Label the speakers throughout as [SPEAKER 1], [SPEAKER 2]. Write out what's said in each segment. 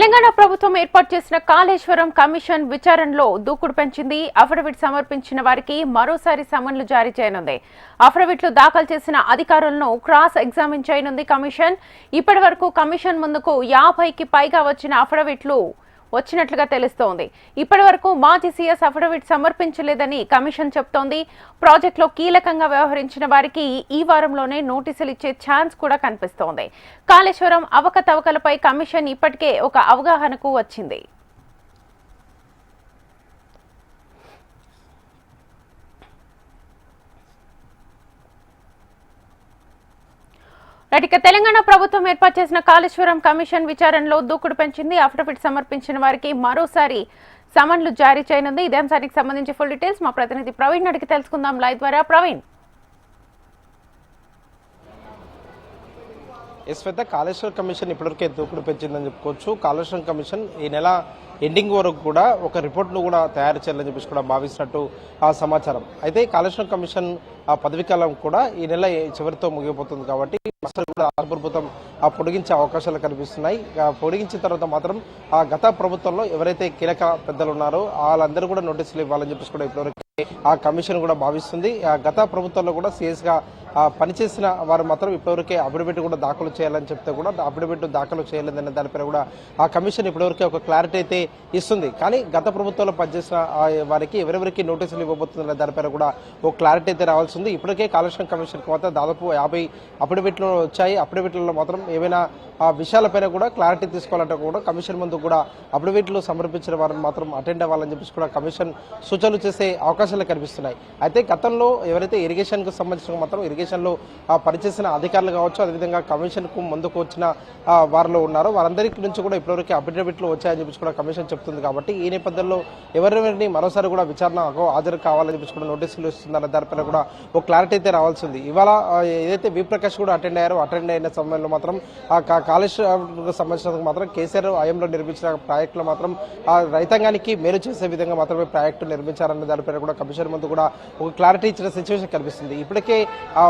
[SPEAKER 1] తెలంగాణ ప్రభుత్వం ఏర్పాటు చేసిన కాళేశ్వరం కమిషన్ విచారణలో దూకుడు పెంచింది. అఫిడవిట్ సమర్పించిన వారికి మరోసారి సమన్లు జారీ చేయనుంది. అఫిడవిట్లు దాఖలు చేసిన అధికారులను క్రాస్ ఎగ్జామిన్ చేయనుంది కమిషన్. ఇప్పటి వరకు కమిషన్ ముందుకు యాభైకి పైగా వచ్చిన అఫిడవిట్లు వచ్చినట్లుగా తెలుస్తోంది. ఇప్పటి వరకు మాజీ సీఎస్ అఫిడవిట్ సమర్పించలేదని కమిషన్ చెప్తోంది. ప్రాజెక్టులో కీలకంగా వ్యవహరించిన వారికి ఈ వారంలోనే నోటీసులు ఇచ్చే ఛాన్స్ కూడా కనిపిస్తోంది. కాళేశ్వరం అవకతవకలపై కమిషన్ ఇప్పటికే ఒక అవగాహనకు వచ్చింది. నటిక తెలంగాణ ప్రభుత్వం ఏర్పాటు చేసిన కాళేశ్వరం కమిషన్ విచారణలో దూకుడు పెంచింది. అఫిడవిట్ సమర్పించిన వారికి మరోసారి సమన్లు జారీ చేయనుంది. ఇదే అంశానికి సంబంధించి ఫుల్ డీటెయిల్స్ మా ప్రతినిధి ప్రవీణ్ అడిగి తెలుసుకుందాం. లైవ్ ద్వారా ప్రవీణ్.
[SPEAKER 2] శ్వేత కాళేశ్వర కమిషన్ ఇప్పటివరకే దూకుడు పెంచిందని చెప్పుకోవచ్చు. కాళేశ్వరం కమిషన్ ఈ నెల ఎండింగ్ వరకు కూడా ఒక రిపోర్ట్ను కూడా తయారు చేయాలని చెప్పేసి కూడా భావిస్తున్నట్టు ఆ సమాచారం. అయితే కాళేశ్వరం కమిషన్ ఆ పదవీకాలం కూడా ఈ నెల చివరితో ముగిపోతుంది కాబట్టి అసలు కూడా రాష్ట్ర ప్రభుత్వం ఆ పొడిగించే అవకాశాలు కనిపిస్తున్నాయి. ఆ పొడిగించిన తర్వాత మాత్రం ఆ గత ప్రభుత్వంలో ఎవరైతే కీలక పెద్దలు ఉన్నారో వాళ్ళందరూ కూడా నోటీసులు ఇవ్వాలని చెప్పేసి కూడా ఇప్పటివరకు ఆ కమిషన్ కూడా భావిస్తుంది. ఆ గత ప్రభుత్వంలో కూడా సీఎస్గా పనిచేసిన వారు మాత్రం ఇప్పటివరకే అఫిడవిట్ కూడా దాఖలు చేయాలని చెప్తే కూడా అఫిడవిట్ దాఖలు చేయలేదనే దానిపైన కూడా ఆ కమిషన్ ఇప్పటివరకే ఒక క్లారిటీ అయితే ఇస్తుంది. కానీ గత ప్రభుత్వంలో పనిచేసిన వారికి ఎవరెవరికి నోటీసులు ఇవ్వబోతుందనే దానిపైన కూడా ఒక క్లారిటీ అయితే రావాల్సి ఉంది. ఇప్పటికే కాలుష్యం కమిషన్కి మాత్రం దాదాపు యాభై అఫిడవిట్లు వచ్చాయి. అఫిడవిట్లలో మాత్రం ఏమైనా ఆ విషయాలపైన కూడా క్లారిటీ తీసుకోవాలంటే కూడా కమిషన్ ముందు కూడా అఫిడవిట్లు సమర్పించిన వారిని మాత్రం అటెండ్ అవ్వాలని చెప్పేసి కూడా కమిషన్ సూచనలు చేసే అవకాశాలు కనిపిస్తున్నాయి. అయితే గతంలో ఎవరైతే ఇరిగేషన్కు సంబంధించిన మాత్రం ఇరిగేషన్ అప్లికేషన్లు ఆ, పనిచేసిన అధికారులు కావచ్చు అదేవిధంగా కమిషన్కు ముందుకు వచ్చిన వారిలో ఉన్నారు. వారందరికీ నుంచి కూడా ఇప్పటివరకు అఫిడవిట్లు వచ్చాయని చెప్పేసి కూడా కమిషన్ చెప్తుంది కాబట్టి ఈ నేపథ్యంలో ఎవరెవరిని మరోసారి కూడా విచారణకు హాజరు కావాలని చెప్పేసి కూడా నోటీసులు ఇస్తుందన్న దానిపైన కూడా ఒక క్లారిటీ అయితే రావాల్సింది. ఇవాళ ఏదైతే విప్రకాష్ కూడా అటెండ్ అయ్యారో అటెండ్ అయిన సమయంలో మాత్రం ఆ కా- కాళేశ్వరంకు సంబంధించిన మాత్రం కేసీఆర్ హయాంలో నిర్మించిన ప్రాజెక్టులు మాత్రం ఆ రైతాంగానికి మేలు చేసే విధంగా మాత్రమే ప్రాజెక్టు నిర్మించారన్న దానిపైన కూడా కమిషన్ ముందు కూడా ఒక క్లారిటీ ఇచ్చిన సిచ్యువేషన్ కనిపిస్తుంది. ఇప్పటికే ఆ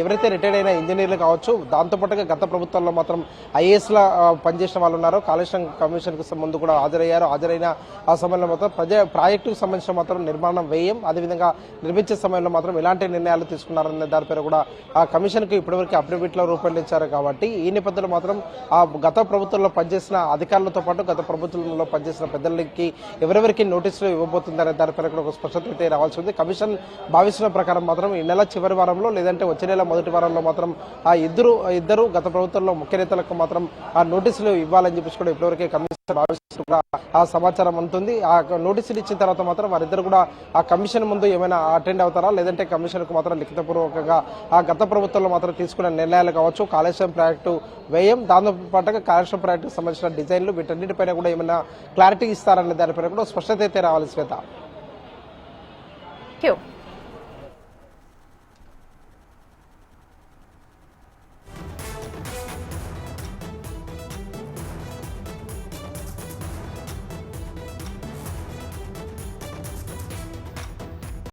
[SPEAKER 2] ఎవరైతే రిటైర్డ్ అయిన ఇంజనీర్లు కావచ్చు దాంతోపాటుగా గత ప్రభుత్వంలో మాత్రం ఐఏఎస్లో పనిచేసిన వాళ్ళు ఉన్నారో. కాళేశ్వరం కమిషన్కి ముందు కూడా హాజరయ్యారు. హాజరైన ఆ సమయంలో మాత్రం ప్రజా ప్రాజెక్టుకు సంబంధించిన మాత్రం నిర్మాణం వ్యయం అదేవిధంగా నిర్మించే సమయంలో మాత్రం ఎలాంటి నిర్ణయాలు తీసుకున్నారనే దానిపైన కూడా ఆ కమిషన్కి ఇప్పటివరకు అఫిడవిట్లో రూపొందించారు కాబట్టి ఈ నేపథ్యంలో మాత్రం ఆ గత ప్రభుత్వంలో పనిచేసిన అధికారులతో పాటు గత ప్రభుత్వంలో పనిచేసిన పెద్దలకి ఎవరెవరికి నోటీసులు ఇవ్వబోతుందనే దానిపైన కూడా ఒక స్పష్టత అయితే రావాల్సి ఉంది. కమిషన్ భావిస్తున్న ప్రకారం మాత్రం ఈ నెల చివరి వారంలో లేదంటే వచ్చే నెల మొదటి వారంలో మాత్రం ఆ ఇద్దరు ఇద్దరు గత ప్రభుత్వంలో ముఖ్య నేతలకు మాత్రం ఆ నోటీసులు ఇవ్వాలని చెప్పేసి కూడా ఇప్పటివరకే కమిషన్ భావిస్తూ కూడా ఆ సమాచారం ఉంటుంది ఆ నోటీసులు ఇచ్చిన తర్వాత మాత్రం వారిద్దరు కూడా ఆ కమిషన్ ముందు ఏమైనా అటెండ్ అవుతారా? లేదంటే కమిషన్కు మాత్రం లిఖితపూర్వకంగా ఆ గత ప్రభుత్వంలో మాత్రం తీసుకున్న నిర్ణయాలు కావచ్చు కాళేశ్వరం ప్రాజెక్టు వ్యయం దాంతోపాటుగా కాళేశ్వరం ప్రాజెక్టుకు సంబంధించిన డిజైన్లు వీటన్నిటిపైన కూడా ఏమైనా క్లారిటీ ఇస్తారనే దానిపైన కూడా స్పష్టత అయితే రావాలి శ్వేత.
[SPEAKER 1] Thank you.